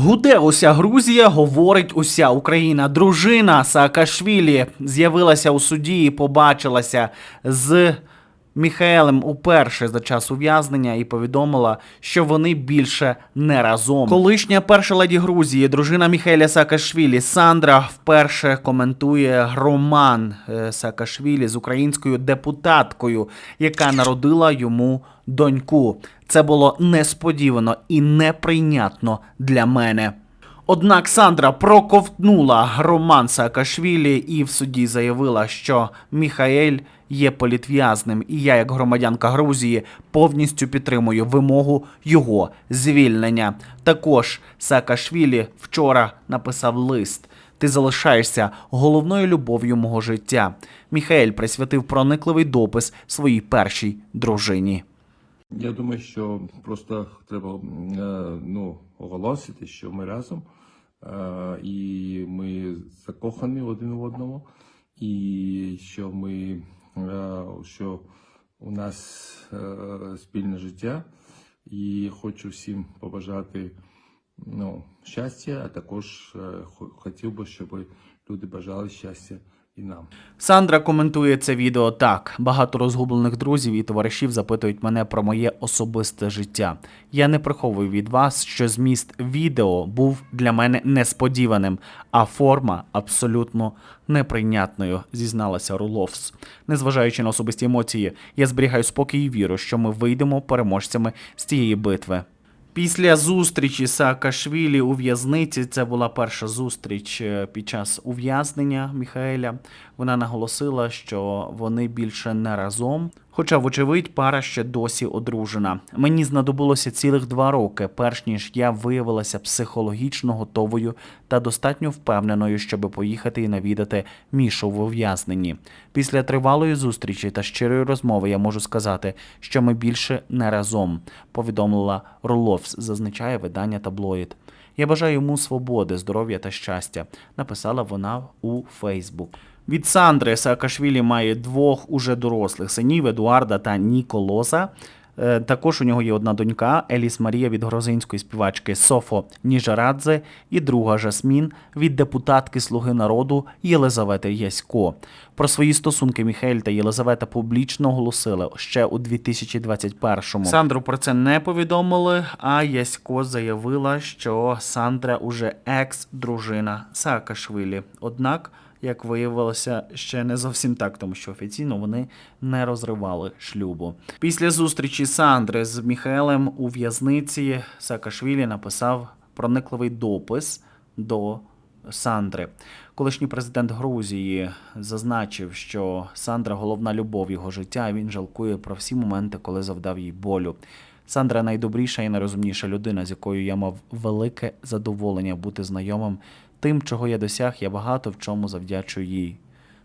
Гуде уся Грузія, говорить уся Україна. Дружина Саакашвілі з'явилася у суді і побачилася з Міхаелем уперше за час ув'язнення і повідомила, що вони більше не разом. Колишня перша леді Грузії, дружина Міхаеля Саакашвілі Сандра вперше коментує роман е, Саакашвілі з українською депутаткою, яка народила йому доньку. Це було несподівано і неприйнятно для мене. Однак Сандра проковтнула роман Саакашвілі і в суді заявила, що Міхаель є політв'язним, і я, як громадянка Грузії, повністю підтримую вимогу його звільнення. Також Саакашвілі вчора написав лист. Ти залишаєшся головною любов'ю мого життя. Міхаель присвятив проникливий допис своїй першій дружині. Я думаю, що просто треба е, ну, оголосити, що ми разом, е, і ми закохані один в одному, і що ми е, що у нас спільне життя. І хочу всім побажати ну, щастя, а також хотів би, щоб люди бажали щастя і нам. Сандра коментує це відео так: багато розгублених друзів і товаришів запитують мене про моє особисте життя. Я не приховую від вас, що зміст відео був для мене несподіваним, а форма абсолютно неприйнятною, зізналася Руловс. Незважаючи на особисті емоції, я зберігаю спокій і віру, що ми вийдемо переможцями з цієї битви. Після зустрічі Саакашвілі у в'язниці, це була перша зустріч е, під час ув'язнення Міхаеля. Вона наголосила, що вони більше не разом. Хоча, вочевидь, пара ще досі одружена. Мені знадобилося цілих два роки, перш ніж я виявилася психологічно готовою та достатньо впевненою, щоб поїхати і навідати Мішу в ув'язненні. Після тривалої зустрічі та щирої розмови я можу сказати, що ми більше не разом, повідомила Руловс, зазначає видання таблоїд. Я бажаю йому свободи, здоров'я та щастя, написала вона у Фейсбук. Від Сандри Саакашвілі має двох уже дорослих синів Едуарда та Ніколоса. Е, Також у нього є одна донька Еліс Марія від грузинської співачки Софо Ніжарадзе і друга Жасмін від депутатки Слуги народу Єлизавети Ясько. Про свої стосунки Міхель та Єлизавета публічно оголосили ще у 2021-му. Сандру про це не повідомили, а Ясько заявила, що Сандра уже екс-дружина Саакашвілі. Однак як виявилося, ще не зовсім так, тому що офіційно вони не розривали шлюбу. Після зустрічі Сандри з Міхаелем у в'язниці Саакашвілі написав проникливий допис до Сандри. Колишній президент Грузії зазначив, що Сандра головна любов його життя, він жалкує про всі моменти, коли завдав їй болю. Сандра найдобріша і найрозумніша людина, з якою я мав велике задоволення бути знайомим. Тим, чого я досяг, я багато в чому завдячую їй,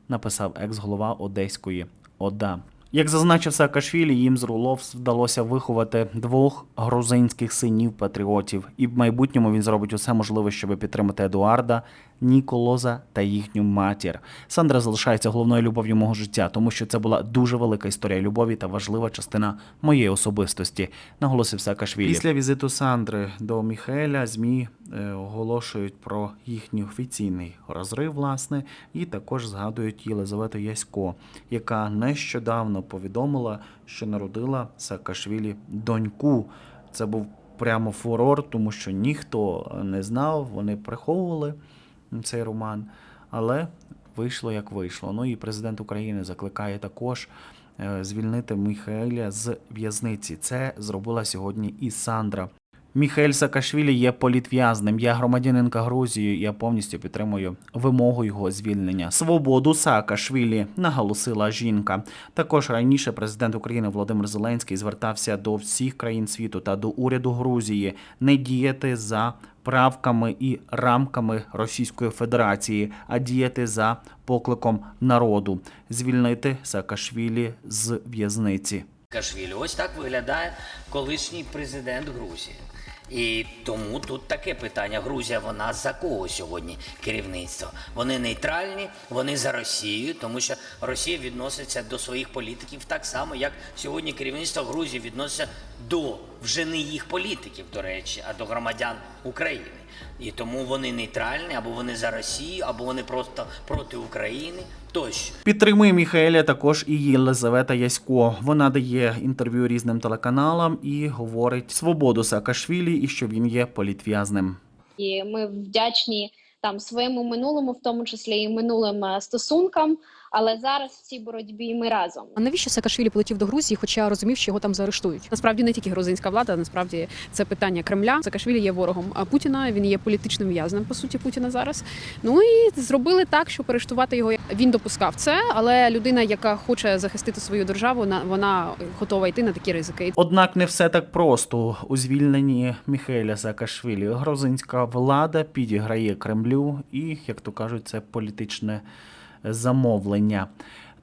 написав екс-голова Одеської ОДА. Як зазначив Саакашвілі, їм з Руловс вдалося виховати двох грузинських синів-патріотів, і в майбутньому він зробить усе можливе, щоб підтримати Едуарда, Ніколоза та їхню матір. Сандра залишається головною любов'ю мого життя, тому що це була дуже велика історія любові та важлива частина моєї особистості, наголосив Саакашвілі. Після візиту Сандри до Міхеля ЗМІ оголошують про їхній офіційний розрив, власне, і також згадують Єлизавету Ясько, яка нещодавно повідомила, що народила Саакашвілі доньку. Це був прямо фурор, тому що ніхто не знав, вони приховували цей роман, але вийшло як вийшло. Ну і президент України закликає також е, звільнити Міхаеля з в'язниці. Це зробила сьогодні і Сандра. Міхаель Саакашвілі є політв'язним. Я громадянинка Грузії. Я повністю підтримую вимогу його звільнення. Свободу Саакашвілі наголосила жінка. Також раніше президент України Володимир Зеленський звертався до всіх країн світу та до уряду Грузії не діяти за правками і рамками Російської Федерації, а діяти за покликом народу, звільнити Саакашвілі з в'язниці. Кашвілі. Ось так виглядає колишній президент Грузії. І тому тут таке питання. Грузія, вона за кого сьогодні керівництво? Вони нейтральні, вони за Росію, тому що Росія відноситься до своїх політиків так само, як сьогодні керівництво Грузії відноситься до вже не їх політиків, до речі, а до громадян України. І тому вони нейтральні, або вони за Росію, або вони просто проти України тощо. Підтримує Міхаеля також і Єлизавета Ясько. Вона дає інтерв'ю різним телеканалам і говорить свободу Саакашвілі і що він є політв'язним. і ми вдячні там своєму минулому, в тому числі і минулим е, стосункам. Але зараз в цій боротьбі ми разом. А навіщо Саакашвілі полетів до Грузії, хоча розумів, що його там заарештують? Насправді не тільки грузинська влада, насправді це питання Кремля. Саакашвілі є ворогом а Путіна. Він є політичним в'язнем по суті Путіна зараз. Ну і зробили так, щоб арештувати його. Він допускав це, але людина, яка хоче захистити свою державу, вона- вона готова йти на такі ризики. Однак не все так просто у звільненні Міхаеля Саакашвілі. Грузинська влада підіграє Кремлю, і як то кажуть, це політичне замовлення.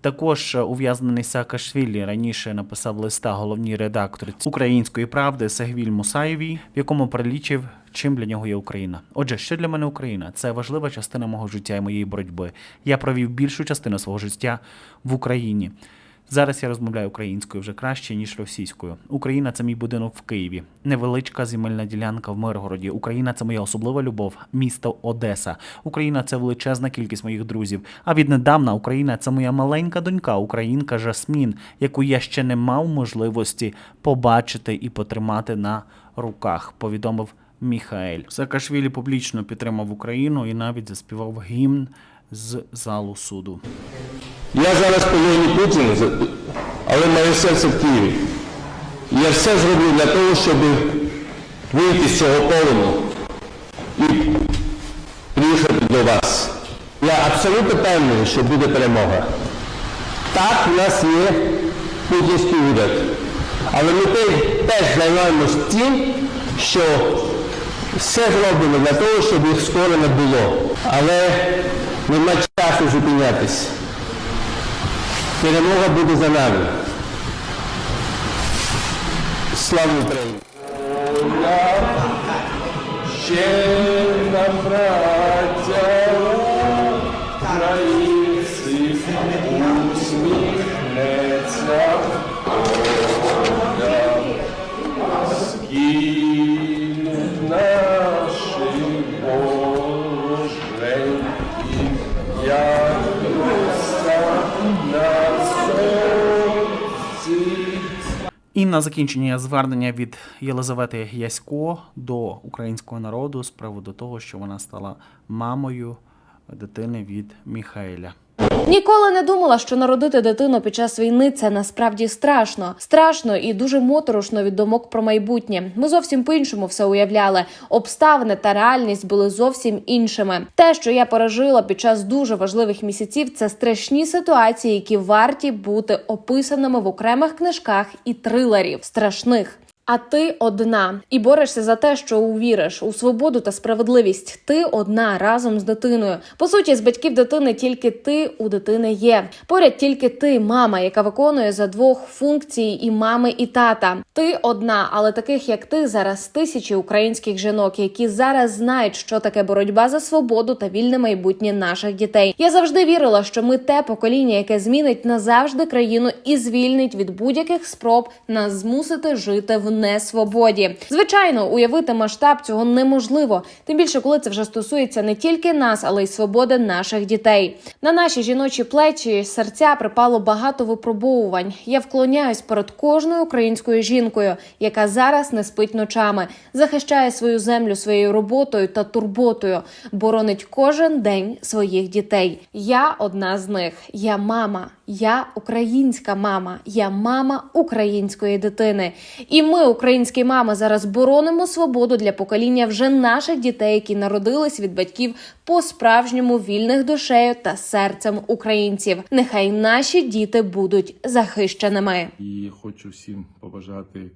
Також ув'язнений Саакашвілі раніше написав листа головній редакторці української правди Сегвіль Мусаєвій, в якому прилічив, чим для нього є Україна. Отже, що для мене Україна? Це важлива частина мого життя і моєї боротьби. Я провів більшу частину свого життя в Україні. Зараз я розмовляю українською вже краще, ніж російською. Україна це мій будинок в Києві, невеличка земельна ділянка в Миргороді. Україна це моя особлива любов, місто Одеса. Україна це величезна кількість моїх друзів. А віднедавна Україна це моя маленька донька, українка Жасмін, яку я ще не мав можливості побачити і потримати на руках. Повідомив Міхаель. Саакашвілі публічно підтримав Україну і навіть заспівав гімн з залу суду. Я зараз полоні Путіна, за- але моє серце в Києві. Я все зроблю для того, щоб вийти з цього полону і приїхати до вас. Я абсолютно певний, що буде перемога. Так, у нас є путінський уряд. Але ми теж займаємось тим, що все зроблено для того, щоб їх скоро не було. Але нема часу зупинятись. Перемога буде за нами. Слава Україні! Ще нам, І на закінчення звернення від Єлизавети Ясько до українського народу з приводу того, що вона стала мамою дитини від Міхаеля. Ніколи не думала, що народити дитину під час війни це насправді страшно. Страшно і дуже моторошно від думок про майбутнє. Ми зовсім по-іншому все уявляли. Обставини та реальність були зовсім іншими. Те, що я пережила під час дуже важливих місяців, це страшні ситуації, які варті бути описаними в окремих книжках і трилерів страшних. А ти одна і борешся за те, що увіриш у свободу та справедливість. Ти одна разом з дитиною. По суті, з батьків дитини тільки ти у дитини є. Поряд тільки ти, мама, яка виконує за двох функцій і мами, і тата. Ти одна, але таких як ти зараз тисячі українських жінок, які зараз знають, що таке боротьба за свободу та вільне майбутнє наших дітей. Я завжди вірила, що ми те покоління, яке змінить назавжди країну і звільнить від будь-яких спроб нас змусити жити в несвободі. Звичайно, уявити масштаб цього неможливо. Тим більше, коли це вже стосується не тільки нас, але й свободи наших дітей. На наші жіночі плечі серця припало багато випробовувань. Я вклоняюсь перед кожною українською жінкою, яка зараз не спить ночами, захищає свою землю своєю роботою та турботою, боронить кожен день своїх дітей. Я одна з них. Я мама. Я українська мама, я мама української дитини. І ми, українські мами, зараз боронимо свободу для покоління вже наших дітей, які народились від батьків по-справжньому вільних душею та серцем українців. Нехай наші діти будуть захищеними. І хочу всім побажати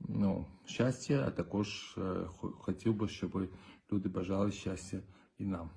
ну, щастя, а також е, хотів би, щоб люди бажали щастя і нам.